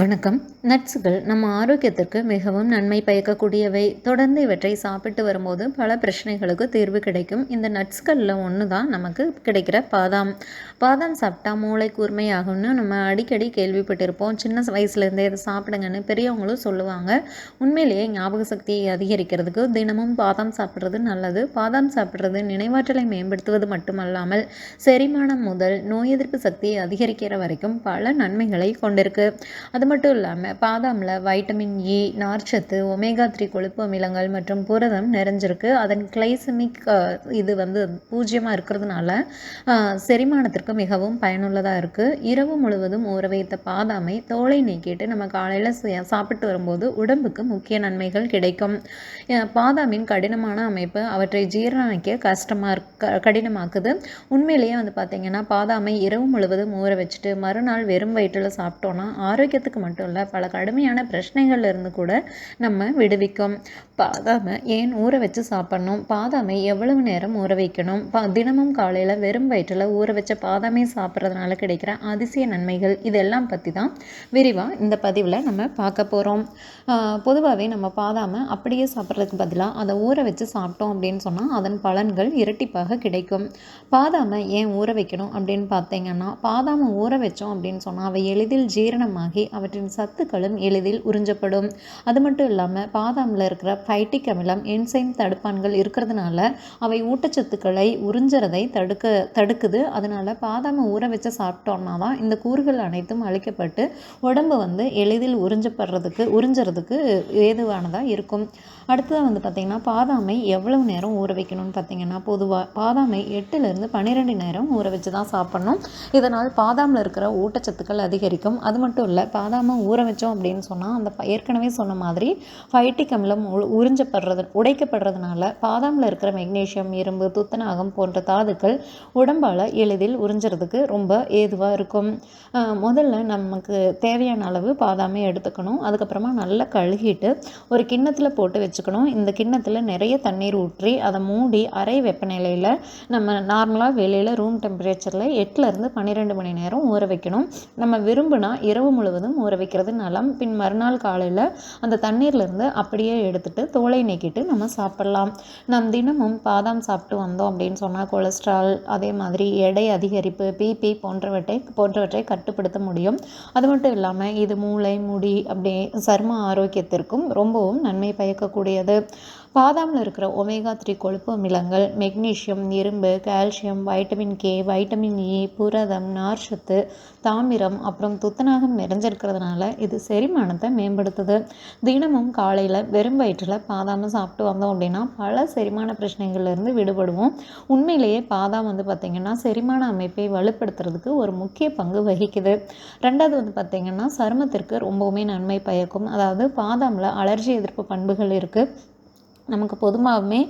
வணக்கம். நட்ஸுகள் நம்ம ஆரோக்கியத்திற்கு மிகவும் நன்மை பயக்கக்கூடியவை. தொடர்ந்து இவற்றை சாப்பிட்டு வரும்போது பல பிரச்சனைகளுக்கு தீர்வு கிடைக்கும். இந்த நட்ஸ்களில் ஒன்று தான் நமக்கு கிடைக்கிற பாதாம். பாதாம் சாப்பிட்டா மூளை கூர்மையாகும்னு நம்ம அடிக்கடி கேள்விப்பட்டிருப்போம். சின்ன வயசுலேருந்தே இதை சாப்பிடுங்கன்னு பெரியவங்களும் சொல்லுவாங்க. உண்மையிலேயே ஞாபக சக்தியை அதிகரிக்கிறதுக்கு தினமும் பாதாம் சாப்பிட்றது நல்லது. பாதாம் சாப்பிட்றது நினைவாற்றலை மேம்படுத்துவது மட்டுமல்லாமல் செரிமானம் முதல் நோய் எதிர்ப்பு சக்தியை அதிகரிக்கிற வரைக்கும் பல நன்மைகளை கொண்டிருக்கு. அது மட்டும் இல்லாமல் பாதாமில் வைட்டமின் இ e, நார்ச்சத்து ஒமேகா த்ரீ கொழுப்பு அமிலங்கள் மற்றும் புரதம் நிறைஞ்சிருக்கு. அதன் கிளைசமிக் இது வந்து பூஜ்ஜியமாக இருக்கிறதுனால செரிமானத்திற்கு மிகவும் பயனுள்ளதாக இருக்குது இரவு முழுவதும் ஊற வைத்த பாதாமை தோலை நீக்கிட்டு நம்ம காலையில் சாப்பிட்டு வரும்போது உடம்புக்கு முக்கிய நன்மைகள் கிடைக்கும். பாதாமின் கடினமான அமைப்பு அவற்றை ஜீரணிக்க கஷ்டமாக இருக்க கடினமாக்குது. உண்மையிலேயே வந்து பார்த்திங்கன்னா பாதாமை இரவு முழுவதும் ஊற வச்சுட்டு மறுநாள் வெறும் வயிற்றில் சாப்பிட்டோன்னா ஆரோக்கியத்துக்கு மட்டும் இல்லை பல கடுமையான பிரச்சனைகள்ல இருந்து கூட நம்ம விடுவிக்கும். பாதாமை ஏன் ஊற வச்சு சாப்பிட்ணும்? பாதாமை எவ்வளவு நேரம் ஊற வைக்கணும்? பா தினமும் காலையில் வெறும் வயிற்றில் ஊற வச்ச பாதாமை சாப்பிட்றதுனால கிடைக்கிற அதிசய நன்மைகள் இதெல்லாம் பற்றி தான் விரிவாக இந்த பதிவில் நம்ம பார்க்க போகிறோம் பொதுவாகவே நம்ம பாதாமை அப்படியே சாப்பிட்றதுக்கு பதிலாக அதை ஊற வச்சு சாப்பிட்டோம் அப்படின்னு சொன்னால் அதன் பலன்கள் இரட்டிப்பாக கிடைக்கும். பாதாமை ஏன் ஊற வைக்கணும் அப்படின்னு பார்த்தீங்கன்னா பாதாமை ஊற வச்சோம் அப்படின்னு சொன்னால் அவை எளிதில் ஜீரணமாகி அவற்றின் சத்துக்களும் எளிதில் உறிஞ்சப்படும். அது மட்டும் இல்லாமல் பாதாமில் இருக்கிற ஃபைட்டிக் அமிலம் என்சைம் தடுப்பான்கள் இருக்கிறதுனால அவை ஊட்டச்சத்துக்களை உறிஞ்சுறதை தடுக்க தடுக்குது. அதனால் பாதாமை ஊற வச்சு சாப்பிட்டோம்னா தான் இந்த கூறுகள் அனைத்தும் அழிக்கப்பட்டு உடம்பு வந்து எளிதில் உறிஞ்சப்படுறதுக்கு உறிஞ்சுறதுக்கு ஏதுவானதாக இருக்கும். அடுத்ததாக வந்து பார்த்திங்கன்னா பாதாமை எவ்வளவு நேரம் ஊற வைக்கணும்னு பார்த்தீங்கன்னா பொதுவாக பாதாமை எட்டுலேருந்து பன்னிரெண்டு நேரம் ஊற வச்சு தான் சாப்பிட்ணும். இதனால் பாதாமில் இருக்கிற ஊட்டச்சத்துக்கள் அதிகரிக்கும். அது மட்டும் இல்லை பாதாமை ஊற வச்சோம் அப்படின்னு சொன்னால் அந்த ஏற்கனவே சொன்ன மாதிரி ஃபைட்டிக் அமிலம் உறிஞ்சப்படுறது உடைக்கப்படுறதுனால பாதாமில் இருக்கிற மெக்னீஷியம் இரும்பு துத்தநாகம் போன்ற தாதுக்கள் உடம்பால் எளிதில் உறிஞ்சுறதுக்கு ரொம்ப ஏதுவாக இருக்கும். முதல்ல நமக்கு தேவையான அளவு பாதாமே எடுத்துக்கணும். அதுக்கப்புறமா நல்லா கழுகிட்டு ஒரு கிண்ணத்தில் போட்டு வச்சுக்கணும். இந்த கிண்ணத்தில் நிறைய தண்ணீர் ஊற்றி அதை மூடி அரை வெப்பநிலையில் நம்ம நார்மலாக வெளியில் ரூம் டெம்பரேச்சரில் எட்டுலேருந்து பன்னிரெண்டு மணி நேரம் ஊற வைக்கணும். நம்ம விரும்பினா இரவு முழுவதும் ஊற வைக்கிறது நலம். பின் மறுநாள் காலையில் அந்த தண்ணீர்லேருந்து அப்படியே எடுத்துட்டு தோலை நீக்கிட்டு நம்ம சாப்பிட்லாம். நம் தினமும் பாதாம் சாப்பிட்டு வந்தோம் அப்படின்னு சொன்னால் கொலஸ்ட்ரால் அதே மாதிரி எடை அதிகரிப்பு பிபி போன்றவற்றை போன்றவற்றை கட்டுப்படுத்த முடியும். அது மட்டும் இல்லாமல் இது மூளை முடி அப்படி சர்ம ஆரோக்கியத்திற்கும் ரொம்பவும் நன்மை பயக்கக்கூடியது. பாதாமில் இருக்கிற ஒமேகா த்ரீ கொழுப்பு அமிலங்கள் மெக்னீஷியம் இரும்பு calcium vitamin K vitamin E புரதம் நார்ச்சத்து தாமிரம் அப்புறம் துத்தநாகம் நிறைஞ்சிருக்கிறதுனால இது செரிமானத்தை மேம்படுத்துது. தினமும் காலையில் வெறும் வயிற்றில் பாதாம் சாப்பிட்டு வந்தோம் அப்படின்னா பல செரிமான பிரச்சனைகள்லேருந்து விடுபடுவோம். உண்மையிலேயே பாதாம் வந்து பார்த்திங்கன்னா செரிமான அமைப்பை வலுப்படுத்துறதுக்கு ஒரு முக்கிய பங்கு வகிக்குது. ரெண்டாவது வந்து பார்த்திங்கன்னா சருமத்திற்கு ரொம்பவுமே நன்மை பயக்கும். அதாவது பாதாமில் அலர்ஜி எதிர்ப்பு பண்புகள் இருக்குது நமக்கு பொதுவாகவுமே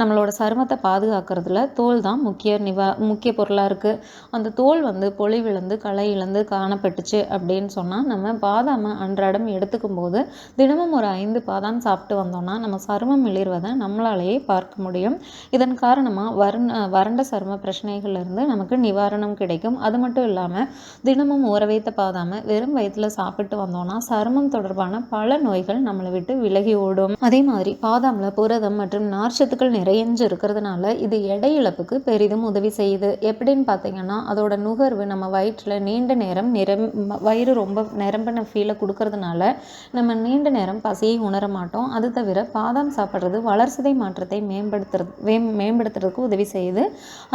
நம்மளோட சருமத்தை பாதுகாக்கிறதுல தோல் தான் முக்கிய நிவா முக்கிய பொருளாக இருக்குது அந்த தோல் வந்து பொலிவிழந்து களை இழந்து காணப்பட்டுச்சு அப்படின்னு சொன்னால் நம்ம பாதாமை அன்றாடம் எடுத்துக்கும் போது தினமும் ஒரு ஐந்து பாதாம் சாப்பிட்டு வந்தோம்னா நம்ம சருமம் மிளிர்வதை நம்மளாலேயே பார்க்க முடியும். இதன் காரணமாக வறண்ட வறண்ட சரும பிரச்சனைகள்லேருந்து நமக்கு நிவாரணம் கிடைக்கும். அது மட்டும் இல்லாமல் தினமும் ஊற வைத்த பாதாமை வெறும் வயிற்றில் சாப்பிட்டு வந்தோம்னா சருமம் தொடர்பான பல நோய்கள் நம்மளை விட்டு விலகி ஓடும். அதே மாதிரி பாத பாதாமில் புரதம் மற்றும் நார்ச்சத்துக்கள் நிறையஞ்சு இருக்கிறதுனால இது எடை இழப்புக்கு பெரிதும் உதவி செய்யுது. எப்படின்னு பார்த்தீங்கன்னா அதோட நுகர்வு நம்ம வயிற்றில் நீண்ட நேரம் நிரம் வயிறு ரொம்ப நிரம்பின ஃபீலை கொடுக்கறதுனால நம்ம நீண்ட நேரம் பசியை உணர மாட்டோம். அது தவிர பாதாம் சாப்பிட்றது வளர்சிதை மாற்றத்தை மேம்படுத்துறது மேம்படுத்துறதுக்கு உதவி செய்யுது.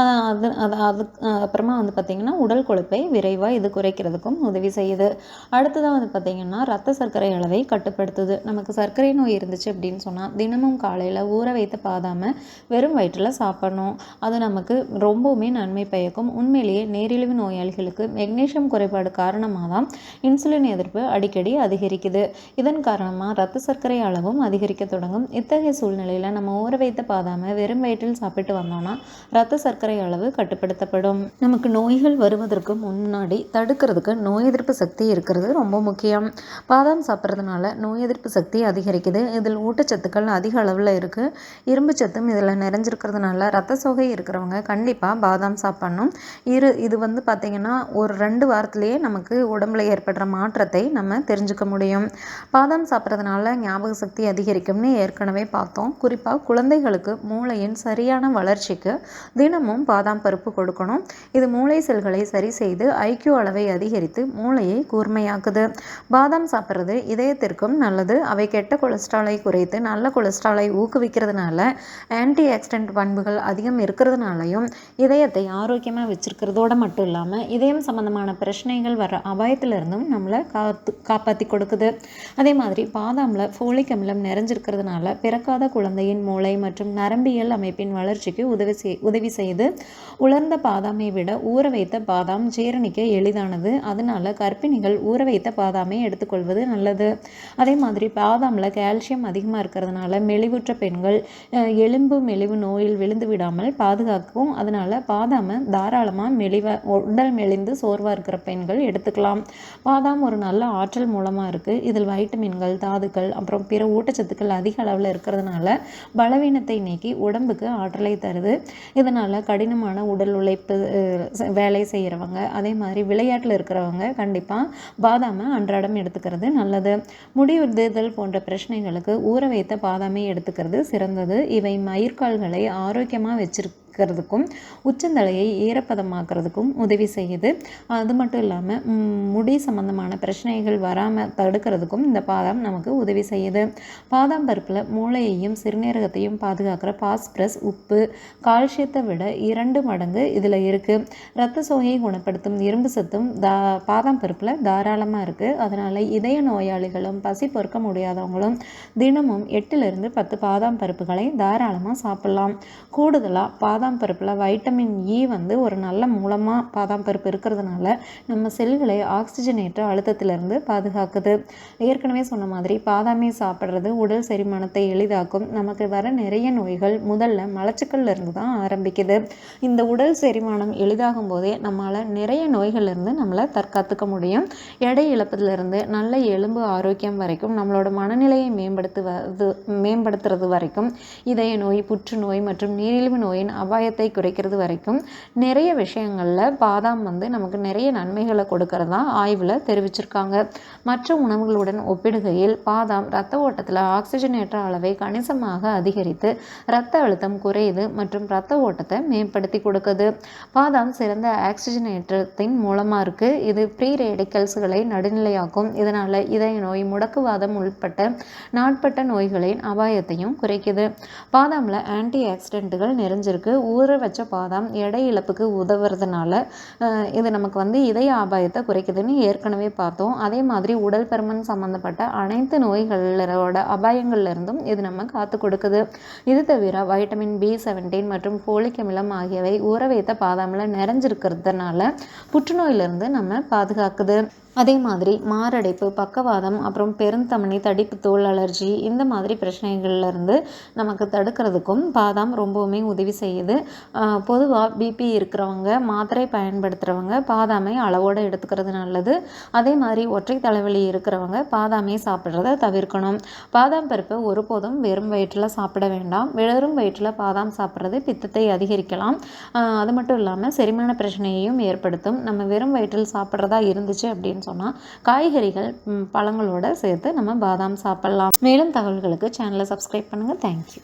அது அது அது அப்புறமா வந்து பார்த்திங்கன்னா உடல் கொழுப்பை விரைவாக இது குறைக்கிறதுக்கும் உதவி செய்யுது. அடுத்ததாக வந்து பார்த்திங்கன்னா ரத்த சர்க்கரை அளவை கட்டுப்படுத்துது. நமக்கு சர்க்கரை நோய் இருந்துச்சு அப்படின்னு சொன்னால் தினம் தினமும் காலையில் ஊற வைத்து பாதாமல் வெறும் வயிற்றில் சாப்பிடணும். அது நமக்கு ரொம்பவுமே நன்மை பயக்கும். உண்மையிலேயே நீரிழிவு நோயாளிகளுக்கு மெக்னீஷியம் குறைபாடு காரணமாக தான் இன்சுலின் எதிர்ப்பு அடிக்கடி அதிகரிக்குது. இதன் காரணமாக ரத்த சர்க்கரை அளவும் அதிகரிக்க தொடங்கும். இத்தகைய சூழ்நிலையில் நம்ம ஊற வைத்து பாதாமல் வெறும் வயிற்றில் சாப்பிட்டு வந்தோம்னா ரத்த சர்க்கரை அளவு கட்டுப்படுத்தப்படும். நமக்கு நோய்கள் வருவதற்கு முன்னாடி தடுக்கிறதுக்கு நோய் எதிர்ப்பு சக்தி இருக்கிறது ரொம்ப முக்கியம். பாதாம் சாப்பிட்றதுனால நோய் எதிர்ப்பு சக்தி அதிகரிக்குது. இதில் ஊட்டச்சத்துக்கள் அதிக அதிக அளவில் இருக்குது இரும்பு சத்தும் இதில் நிறைஞ்சிருக்கிறதுனால ரத்த சோகை இருக்கிறவங்க கண்டிப்பாக பாதாம் சாப்பிட்ணும். இரு இது வந்து பார்த்திங்கன்னா ஒரு ரெண்டு வாரத்திலேயே நமக்கு உடம்புல ஏற்படுற மாற்றத்தை நம்ம தெரிஞ்சுக்க முடியும். பாதாம் சாப்பிட்றதுனால ஞாபக சக்தி அதிகரிக்கும்னு ஏற்கனவே பார்த்தோம். குறிப்பாக குழந்தைகளுக்கு மூளையின் சரியான வளர்ச்சிக்கு தினமும் பாதாம் பருப்பு கொடுக்கணும். இது மூளை செல்களை சரி செய்து ஐக்கியூ அளவை அதிகரித்து மூளையை கூர்மையாக்குது. பாதாம் சாப்பிட்றது இதயத்திற்கும் நல்லது. அவை கெட்ட கொலஸ்ட்ராலை குறைத்து நல்ல கொலஸ்ட்ரால் ஊக்குவிக்கிறதுனால ஆன்டி ஆக்சிடென்ட் பண்புகள் அதிகம் இருக்கிறதுனாலையும் இதயத்தை ஆரோக்கியமாக வச்சிருக்கிறதோட மட்டும் இல்லாமல் இதயம் சம்மந்தமான பிரச்சனைகள் வர அபாயத்திலிருந்தும் நம்மளை காத்து காப்பாற்றி கொடுக்குது. அதே மாதிரி பாதாமில் ஃபோலிக் அமிலம் நிறைஞ்சிருக்கிறதுனால பிறக்காத குழந்தையின் மூளை மற்றும் நரம்பியல் அமைப்பின் வளர்ச்சிக்கு உதவி செய் உதவி செய்து உலர்ந்த பாதாமை விட ஊற வைத்த பாதாம் ஜீரணிக்க எளிதானது. அதனால கர்ப்பிணிகள் ஊற வைத்த பாதாமை எடுத்துக்கொள்வது நல்லது. அதே மாதிரி பாதாமில் கால்சியம் அதிகமாக இருக்கிறதுனால மெலிவுற்ற பெண்கள் எலும்பு மெலிவு நோயில் விழுந்து விடாமல் பாதுகாக்கும் அதனால் பாதாமை தாராளமாக மெலிவாக உடல் மெலிந்து சோர்வாக இருக்கிற பெண்கள் எடுத்துக்கலாம். பாதாம் ஒரு நல்ல ஆற்றல் மூலமாக இருக்குது இதில் வைட்டமின்கள் தாதுக்கள் அப்புறம் பிற ஊட்டச்சத்துக்கள் அதிக அளவில் இருக்கிறதுனால பலவீனத்தை நீக்கி உடம்புக்கு ஆற்றலை தருது. இதனால் கடினமான உடல் உழைப்பு வேலை செய்கிறவங்க அதே மாதிரி விளையாட்டில் இருக்கிறவங்க கண்டிப்பாக பாதாமை அன்றாடம் எடுத்துக்கிறது நல்லது. முடிவுறுதல் போன்ற பிரச்சனைகளுக்கு ஊற வைத்த பாதாம் எடுத்துக்கிறது சிறந்தது. இவை மயிர்கால்களை ஆரோக்கியமாக வச்சிரு இருக்கிறதுக்கும் உச்சந்தலையை ஈரப்பதமாக்குறதுக்கும் உதவி செய்யுது. அது மட்டும் இல்லாமல் முடி சம்மந்தமான பிரச்சனைகள் வராமல் தடுக்கிறதுக்கும் இந்த பாதாம் நமக்கு உதவி செய்யுது. பாதாம் பருப்பில் மூளையையும் சிறுநீரகத்தையும் பாதுகாக்கிற பாஸ்பரஸ் உப்பு கால்சியத்தை விட இரண்டு மடங்கு இதில் இருக்குது ரத்த சோகையை குணப்படுத்தும் இரும்பு சத்தும் தா பாதாம் பருப்பில் தாராளமாக இருக்குது அதனால் இதய நோயாளிகளும் பசி பொறுக்க முடியாதவங்களும் தினமும் எட்டுலேருந்து பத்து பாதாம் பருப்புகளை தாராளமாக சாப்பிட்லாம். கூடுதலாக பாதாம் பாதாம் பருப்பில் வைட்டமின் இ e வந்து ஒரு நல்ல மூலமாக பாதாம் பருப்பு இருக்கிறதுனால நம்ம செல்களை ஆக்சிஜனேற்ற அழுத்தத்திலிருந்து பாதுகாக்குது. ஏற்கனவே சொன்ன மாதிரி பாதாமே சாப்பிட்றது உடல் செரிமானத்தை எளிதாக்கும். நமக்கு வர நிறைய நோய்கள் முதல்ல மலச்சிக்கல்ல இருந்து தான் ஆரம்பிக்குது. இந்த உடல் செரிமானம் எளிதாகும் போதே நம்மளால் நிறைய நோய்கள்லேருந்து நம்மளை தற்காத்துக்க முடியும். எடை இழப்பதிலிருந்து நல்ல எலும்பு ஆரோக்கியம் வரைக்கும் நம்மளோட மனநிலையை மேம்படுத்துவது மேம்படுத்துறது வரைக்கும் இதய நோய் புற்றுநோய் மற்றும் நீரிழிவு நோயின் அபாயத்தை குறைக்கிறது வரைக்கும் நிறைய விஷயங்களில் பாதாம் வந்து நமக்கு நிறைய நன்மைகளை கொடுக்கறதா ஆய்வில் தெரிவிச்சிருக்காங்க. மற்ற உணவுகளுடன் ஒப்பிடுகையில் பாதாம் ரத்த ஓட்டத்தில் ஆக்சிஜனேற்ற அளவை கணிசமாக அதிகரித்து இரத்த அழுத்தம் குறையுது மற்றும் இரத்த ஓட்டத்தை மேம்படுத்தி கொடுக்குது. பாதாம் சிறந்த ஆக்சிஜனேற்றத்தின் மூலமாக இருக்குது இது ப்ரீ ரேடிக்கல்ஸ்களை நடுநிலையாக்கும். இதனால் இதய நோய் முடக்குவாதம் உள்பட்ட நாட்பட்ட நோய்களின் அபாயத்தையும் குறைக்குது. பாதாமில் ஆன்டி ஆக்சிடென்ட்டுகள் நிறைஞ்சிருக்கு. ஊற வச்ச பாதாம் எடை இழப்புக்கு உதவுறதுனால இது நமக்கு வந்து இதய ஆபாயத்தை குறைக்குதுன்னு ஏற்கனவே பார்த்தோம். அதே மாதிரி உடல் பருமன் சம்மந்தப்பட்ட அனைத்து நோய்களோட அபாயங்கள்லேருந்தும் இது நம்ம காத்து கொடுக்குது. இது தவிர வைட்டமின் பி செவன்டீன் மற்றும் போலிக் அமிலம் ஆகியவை ஊற வைத்த பாதாமில் நிறைஞ்சிருக்கிறதுனால புற்றுநோயிலிருந்து நம்ம பாதுகாக்குது. அதே மாதிரி மாரடைப்பு பக்கவாதம் அப்புறம் பெருந்தமனி தடிப்பு தோல் அலர்ஜி இந்த மாதிரி பிரச்சனைகள்லேருந்து நமக்கு தடுக்கிறதுக்கும் பாதாம் ரொம்பவுமே உதவி செய்யுது. பொதுவாக பிபி இருக்கிறவங்க மாத்திரை பயன்படுத்துகிறவங்க பாதாமை அளவோடு எடுத்துக்கிறது நல்லது. அதே மாதிரி ஒற்றை தலைவலி இருக்கிறவங்க பாதாமை சாப்பிட்றத தவிர்க்கணும். பாதாம் பருப்பு ஒருபோதும் வெறும் வயிற்றில் சாப்பிட வேண்டாம். வெறும் வயிற்றில் பாதாம் சாப்பிட்றது பித்தத்தை அதிகரிக்கலாம். அது மட்டும் இல்லாமல் செரிமான பிரச்சனையையும் ஏற்படுத்தும். நம்ம வெறும் வயிற்றில் சாப்பிட்றதா இருந்துச்சு அப்படின்னு அப்படின்னு சொன்னால் காய்கறிகள் பழங்களோட சேர்த்து நம்ம பாதாம் சாப்பிட்லாம். மேலும் தகவல்களுக்கு சேனலை சப்ஸ்கிரைப் பண்ணுங்கள் தேங்க்யூ